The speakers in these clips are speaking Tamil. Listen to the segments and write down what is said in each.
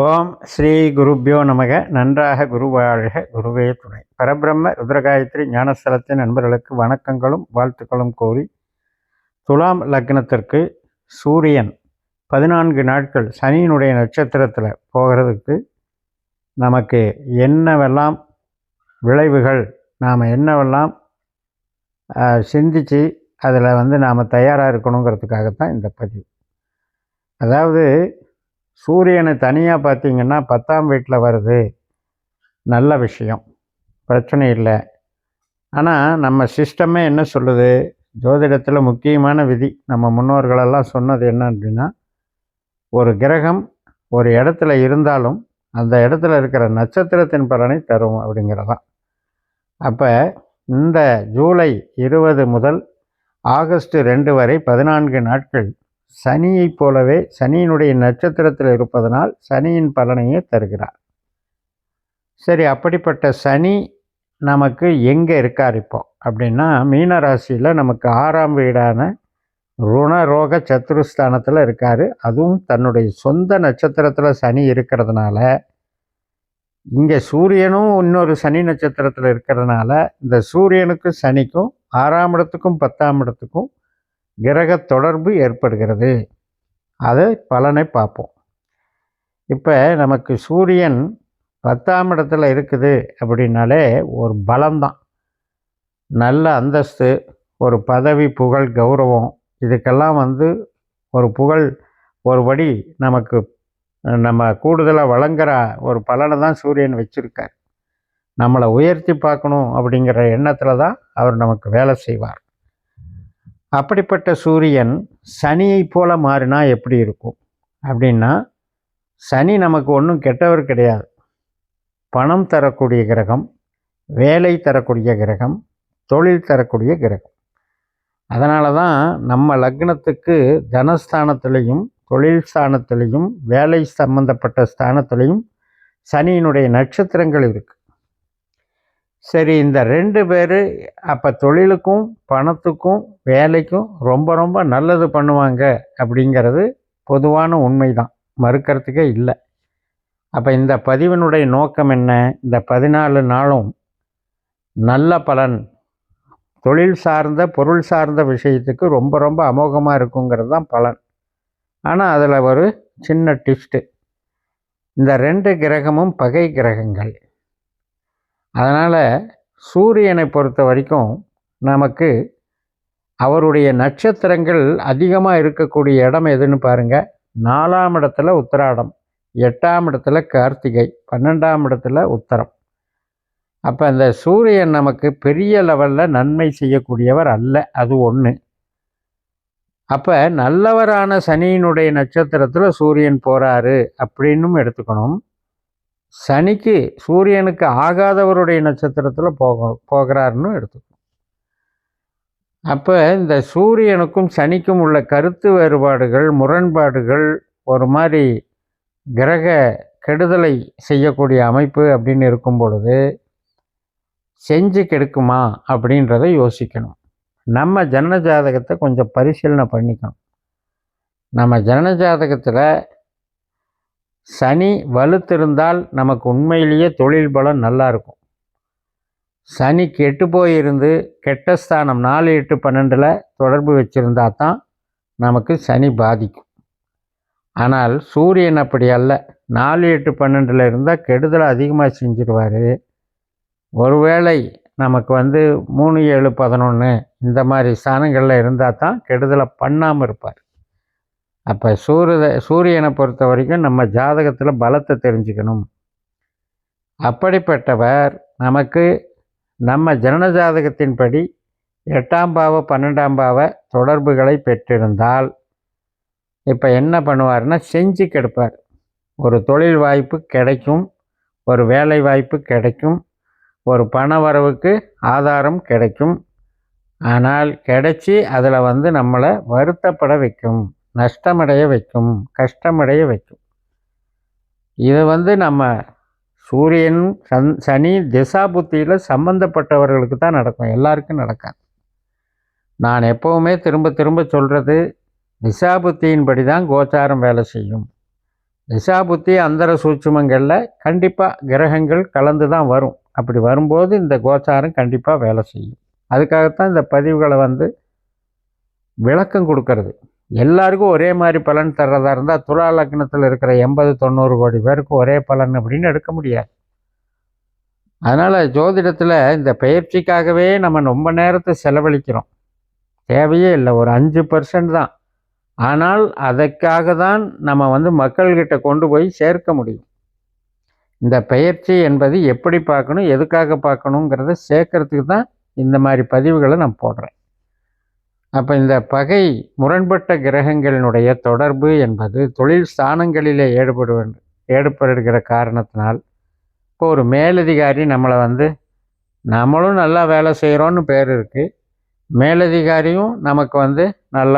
ஓம் ஸ்ரீ குருப்பியோ நமக. நன்றாக குருவாழ்க குருவே துணை. பரபிரம்ம ருத்ரகாயத்ரி ஞானஸ்தலத்தின் நண்பர்களுக்கு வணக்கங்களும் வாழ்த்துக்களும் கோரி துலாம் லக்னத்திற்கு சூரியன் பதினான்கு நாட்கள் சனியினுடைய நட்சத்திரத்தில் போகிறதுக்கு நமக்கு என்னவெல்லாம் விளைவுகள் நாம் என்னவெல்லாம் சிந்தித்து அதில் வந்து நாம் தயாராக இருக்கணுங்கிறதுக்காகத்தான் இந்த பதிவு. அதாவது சூரியனை தனியாக பார்த்தீங்கன்னா பத்தாம் வீட்டில் வருது. நல்ல விஷயம். பிரச்சனை இல்லை. ஆனால் நம்ம சிஸ்டமே என்ன சொல்லுது? ஜோதிடத்தில் முக்கியமான விதி. நம்ம முன்னோர்களெல்லாம் சொன்னது என்ன அப்படின்னா ஒரு கிரகம் ஒரு இடத்துல இருந்தாலும் அந்த இடத்துல இருக்கிற நட்சத்திரத்தின் பலனை தரும் அப்படிங்கிறதான். அப்போ இந்த ஜூலை இருபது முதல் ஆகஸ்ட் ரெண்டு வரை பதினான்கு நாட்கள் சனியைப் போலவே சனியினுடைய நட்சத்திரத்தில் இருப்பதனால் சனியின் பலனையே தருகிறார். சரி அப்படிப்பட்ட சனி நமக்கு எங்கே இருக்கார் இப்போ? அப்படின்னா மீன ராசியில் நமக்கு ஆறாம் வீடான ருணரோக சத்துருஸ்தானத்தில் இருக்கார். அதுவும் தன்னுடைய சொந்த நட்சத்திரத்தில் சனி இருக்கிறதுனால இங்கே சூரியனும் இன்னொரு சனி நட்சத்திரத்தில் இருக்கிறதுனால இந்த சூரியனுக்கும் சனிக்கும் ஆறாம் இடத்துக்கும் பத்தாம் இடத்துக்கும் கிரக தொடர்பு ஏற்படுகிறது. அதை பலனை பார்ப்போம். இப்போ நமக்கு சூரியன் பத்தாம் இடத்துல இருக்குது அப்படின்னாலே ஒரு பலம்தான். நல்ல அந்தஸ்து ஒரு பதவி புகழ் கௌரவம் இதுக்கெல்லாம் வந்து ஒரு புகழ் ஒரு படி நமக்கு நம்ம கூடுதலாக வழங்குற ஒரு பலனை தான் சூரியன் வச்சுருக்கார். நம்மளை உயர்த்தி பார்க்கணும் அப்படிங்கிற எண்ணத்தில் தான் அவர் நமக்கு வேலை செய்வார். அப்படிப்பட்ட சூரியன் சனியை போல மாறினா எப்படி இருக்கும்? அப்படின்னா சனி நமக்கு ஒன்றும் கெட்டவர் கிடையாது. பணம் தரக்கூடிய கிரகம் வேலை தரக்கூடிய கிரகம் தொழில் தரக்கூடிய கிரகம். அதனால தான் நம்ம லக்னத்துக்கு தனஸ்தானத்திலையும் தொழில் ஸ்தானத்திலையும் வேலை சம்பந்தப்பட்ட ஸ்தானத்திலையும் சனியினுடைய நட்சத்திரங்கள் இருக்குது சரி இந்த ரெண்டு பேர் அப்போ தொழிலுக்கும் பணத்துக்கும் வேலைக்கும் ரொம்ப ரொம்ப நல்லது பண்ணுவாங்க அப்படிங்கிறது பொதுவான உண்மை தான் மறுக்கிறதுக்கே இல்லை. அப்போ இந்த பதிவினுடைய நோக்கம் என்ன? இந்த பதினாலு நாளும் நல்ல பலன் தொழில் சார்ந்த பொருள் சார்ந்த விஷயத்துக்கு ரொம்ப ரொம்ப அமோகமாக இருக்குங்கிறது தான் பலன். ஆனால் அதில் ஒரு சின்ன டிஸ்ட்டு இந்த ரெண்டு கிரகமும் பகை கிரகங்கள். அதனால் சூரியனை பொறுத்த வரைக்கும் நமக்கு அவருடைய நட்சத்திரங்கள் அதிகமாக இருக்கக்கூடிய இடம் எதுன்னு பாருங்கள் நாலாம் இடத்துல உத்திராடம் எட்டாம் இடத்துல கார்த்திகை பன்னெண்டாம் இடத்துல உத்தரம். அப்போ அந்த சூரியன் நமக்கு பெரிய லெவலில் நன்மை செய்யக்கூடியவர் அல்ல அது ஒன்று அப்போ நல்லவரான சனியினுடைய நட்சத்திரத்தில் சூரியன் போகிறாரு அப்படின்னும் எடுத்துக்கணும். சனிக்கு சூரியனுக்கு ஆகாதவருடைய நட்சத்திரத்தில் போக போகிறாருன்னு எடுத்துக்கணும் அப்போ இந்த சூரியனுக்கும் சனிக்கும் உள்ள கருத்து வேறுபாடுகள் முரண்பாடுகள் ஒரு மாதிரி கிரக கெடுதலை செய்யக்கூடிய அமைப்பு அப்படின்னு இருக்கும் பொழுது செஞ்சு கெடுக்குமா அப்படின்றத யோசிக்கணும். நம்ம ஜனன ஜாதகத்தை கொஞ்சம் பரிசீலனை பண்ணிக்கணும். நம்ம ஜனன ஜாதகத்தில் சனி வலுத்திருந்தால் நமக்கு உண்மையிலேயே தொழில் பலம் நல்லாயிருக்கும் சனி கெட்டு போயிருந்து கெட்ட ஸ்தானம் நாலு எட்டு பன்னெண்டில் தொடர்பு வச்சுருந்தா தான் நமக்கு சனி பாதிக்கும். ஆனால் சூரியன் அப்படி அல்ல. நாலு எட்டு பன்னெண்டில் இருந்தால் கெடுதலை அதிகமாக செஞ்சிடுவார் ஒருவேளை நமக்கு வந்து மூணு ஏழு பதினொன்று இந்த மாதிரி ஸ்தானங்களில் இருந்தால் தான் கெடுதலை பண்ணாமல் இருப்பார். அப்போ சூரிய சூரியனை பொறுத்த வரைக்கும் நம்ம ஜாதகத்தில் பலத்தை தெரிஞ்சுக்கணும். அப்படிப்பட்டவர் நமக்கு நம்ம ஜனன ஜாதகத்தின்படி எட்டாம் பாவ பன்னெண்டாம் பாவ தொடர்புகளை பெற்றிருந்தால் இப்போ என்ன பண்ணுவார்னா செஞ்சு கெடுப்பார். ஒரு தொழில் வாய்ப்பு கிடைக்கும் ஒரு வேலை வாய்ப்பு கிடைக்கும் ஒரு பண வரவுக்கு ஆதாரம் கிடைக்கும். ஆனால் கிடைச்சி அதில் வந்து நம்மளை வருத்தப்பட வைக்கும். நஷ்டமடைய வைக்கும் கஷ்டமடைய வைக்கும். இது வந்து நம்ம சூரியன் சன் சனி திசா புத்தியில் சம்பந்தப்பட்டவர்களுக்கு தான் நடக்கும். எல்லாருக்கும் நடக்காது. நான் எப்போவுமே திரும்ப திரும்ப சொல்கிறது திசாபுத்தியின்படி தான் கோச்சாரம் வேலை செய்யும். திசா புத்தி அந்தர சூட்சுமங்களில் கண்டிப்பாக கிரகங்கள் கலந்து தான் வரும். அப்படி வரும்போது இந்த கோச்சாரம் கண்டிப்பாக வேலை செய்யும். அதுக்காகத்தான் இந்த பதிவுகளை வந்து விளக்கம் கொடுக்கறது. எல்லாருக்கும் ஒரே மாதிரி பலன் தர்றதா இருந்தால் துலா லக்னத்தில் இருக்கிற எண்பது தொண்ணூறு கோடி பேருக்கு ஒரே பலன் அப்படின்னு எடுக்க முடியாது. அதனால் ஜோதிடத்தில் இந்த பயிற்சிக்காகவே நம்ம ரொம்ப நேரத்தை செலவழிக்கிறோம். தேவையே இல்லை ஒரு அஞ்சு பர்சன்ட் தான். ஆனால் அதற்காக தான் நம்ம வந்து மக்கள்கிட்ட கொண்டு போய் சேர்க்க முடியும். இந்த பயிற்சி என்பது எப்படி பார்க்கணும் எதுக்காக பார்க்கணுங்கிறத சேர்க்கறதுக்கு தான் இந்த மாதிரி பதிவுகளை நான் போடுறேன். அப்போ இந்த பகை முரண்பட்ட கிரகங்களினுடைய தொடர்பு என்பது தொழில் ஸ்தானங்களிலே ஈடுபடுவ ஈடுபடுகிற காரணத்தினால் இப்போ ஒரு மேலதிகாரி நம்மளை வந்து நம்மளும் நல்லா வேலை செய்கிறோன்னு பேர் இருக்குது மேலதிகாரியும் நமக்கு வந்து நல்ல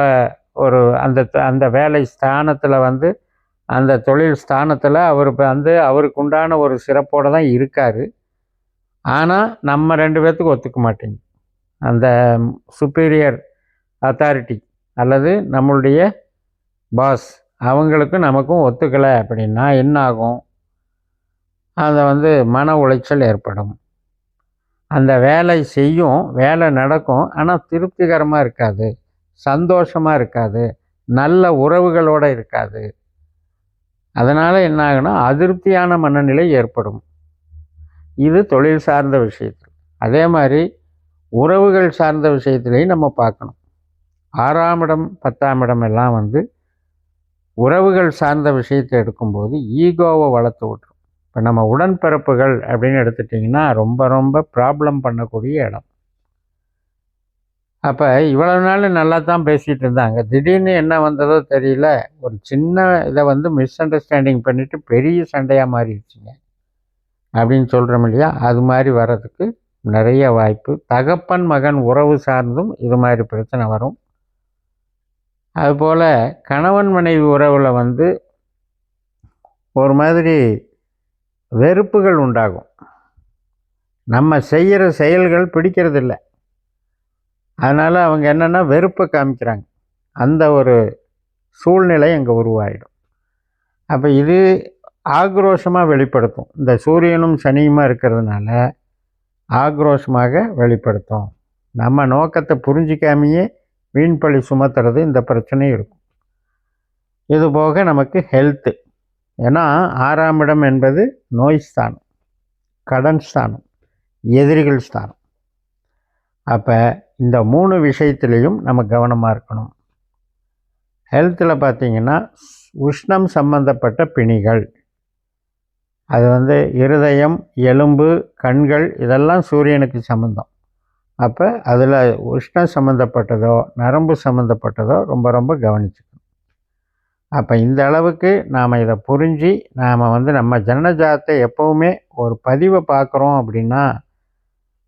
ஒரு அந்த அந்த வேலை ஸ்தானத்தில் வந்து அந்த தொழில் ஸ்தானத்தில் அவர் வந்து அவருக்கு உண்டான ஒரு சிறப்போடு தான் இருக்கார். ஆனால் நம்ம ரெண்டு பேர்த்துக்கு ஒத்துக்க மாட்டேங்க அந்த சுப்பீரியர் அத்தாரிட்டி அல்லது நம்மளுடைய பாஸ் அவங்களுக்கும் நமக்கும் ஒத்துக்கலை அப்படின்னா என்ன ஆகும் அதை வந்து மன உளைச்சல் ஏற்படும். அந்த வேலை செய்யும் வேலை நடக்கும் ஆனால் திருப்திகரமாக இருக்காது சந்தோஷமாக இருக்காது நல்ல உறவுகளோடு இருக்காது. அதனால் என்ன ஆகுனா அதிருப்தியான மனநிலை ஏற்படும். இது தொழில் சார்ந்த விஷயத்தில். அதே மாதிரி உறவுகள் சார்ந்த விஷயத்துலையும் நம்ம பார்க்கணும். ஆறாம் இடம் பத்தாம் இடம் எல்லாம் வந்து உறவுகள் சார்ந்த விஷயத்தை எடுக்கும்போது ஈகோவை வளர்த்து விட்ரும் இப்போ நம்ம உடன்பிறப்புகள் அப்படின்னு எடுத்துட்டிங்கன்னா ரொம்ப ரொம்ப ப்ராப்ளம் பண்ணக்கூடிய இடம். அப்போ இவ்வளவு நாள் நல்லா தான் பேசிகிட்டு இருந்தாங்க. திடீர்னு என்ன வந்ததோ தெரியல. ஒரு சின்ன இதை வந்து மிஸ் அண்டர்ஸ்டாண்டிங் பண்ணிவிட்டு பெரிய சண்டையாக மாறிடுச்சுங்க. அப்படின்னு சொல்கிறோம் இல்லையா? அது மாதிரி வர்றதுக்கு நிறைய வாய்ப்பு. தகப்பன் மகன் உறவு சார்ந்தும் இது மாதிரி பிரச்சனை வரும். அதுபோல் கணவன் மனைவி உறவில் வந்து ஒரு மாதிரி வெறுப்புகள் உண்டாகும். நம்ம செய்கிற செயல்கள் பிடிக்கிறதில்ல. அதனால் அவங்க என்னென்னா வெறுப்பை காமிக்கிறாங்க. அந்த ஒரு சூழ்நிலை அங்கே உருவாயிடும். அப்போ இது ஆக்ரோஷமாக வெளிப்படுத்தும். இந்த சூரியனும் சனியுமா இருக்கிறதுனால ஆக்ரோஷமாக வெளிப்படுத்தும். நம்ம நோக்கத்தை புரிஞ்சிக்காமையே வீண்பழி சுமத்துறது இந்த பிரச்சனை இருக்கும். இது போக நமக்கு ஹெல்த்து ஏன்னா ஆறாம் இடம் என்பது நோய் ஸ்தானம் கடன் ஸ்தானம் எதிரிகள் ஸ்தானம். அப்போ இந்த மூணு விஷயத்துலேயும் நம்ம கவனமாக இருக்கணும். ஹெல்த்தில் பார்த்திங்கன்னா உஷ்ணம் சம்பந்தப்பட்ட பிணிகள். அது வந்து இருதயம் எலும்பு கண்கள் இதெல்லாம் சூரியனுக்கு சம்மந்தம் அப்போ அதில் உஷ்ணம் சம்மந்தப்பட்டதோ நரம்பு சம்மந்தப்பட்டதோ ரொம்ப ரொம்ப கவனிச்சுக்கணும். அப்போ இந்த அளவுக்கு நாம் இதை புரிஞ்சு நாம் வந்து நம்ம ஜனனஜாத்தை எப்போவுமே ஒரு பதிவை பார்க்குறோம் அப்படின்னா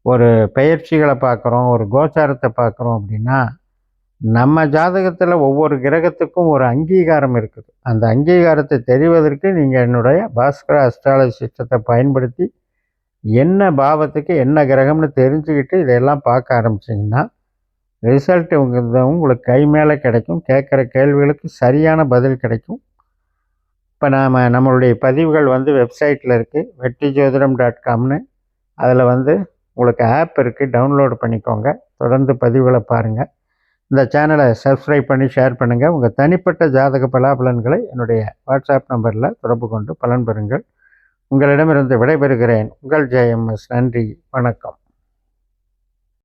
ஒரு பயிற்சிகளை பார்க்குறோம் ஒரு கோச்சாரத்தை பார்க்குறோம் அப்படின்னா நம்ம ஜாதகத்தில் ஒவ்வொரு கிரகத்துக்கும் ஒரு அங்கீகாரம் இருக்குது. அந்த அங்கீகாரத்தை தெரிவதற்கு நீங்கள் என்னுடைய பாஸ்கர அஸ்ட்ராலஜி சிஸ்டத்தை பயன்படுத்தி என்ன பாவத்துக்கு என்ன கிரகம்னு தெரிஞ்சுக்கிட்டு இதெல்லாம் பார்க்க ஆரம்பிச்சிங்கன்னா ரிசல்ட் உங்களுக்கு கை மேலே கிடைக்கும். கேட்குற கேள்விகளுக்கு சரியான பதில் கிடைக்கும். இப்போ நாம் நம்மளுடைய பதிவுகள் வந்து வெப்சைட்டில் இருக்குது வெற்றி ஜோதிடம் டாட் காம்னு அதில் வந்து உங்களுக்கு ஆப் இருக்குது டவுன்லோடு பண்ணிக்கோங்க. தொடர்ந்து பதிவுகளை பாருங்கள் இந்த சேனலை சப்ஸ்கிரைப் பண்ணி ஷேர் பண்ணுங்கள் உங்கள் தனிப்பட்ட ஜாதக பலாபலன்களை என்னுடைய வாட்ஸ்அப் நம்பரில் தொடர்பு கொண்டு பலன் பெறுங்கள். உங்களிடமிருந்து விடைபெறுகிறேன். உங்கள் ஜெயம்எஸ் நன்றி. வணக்கம்.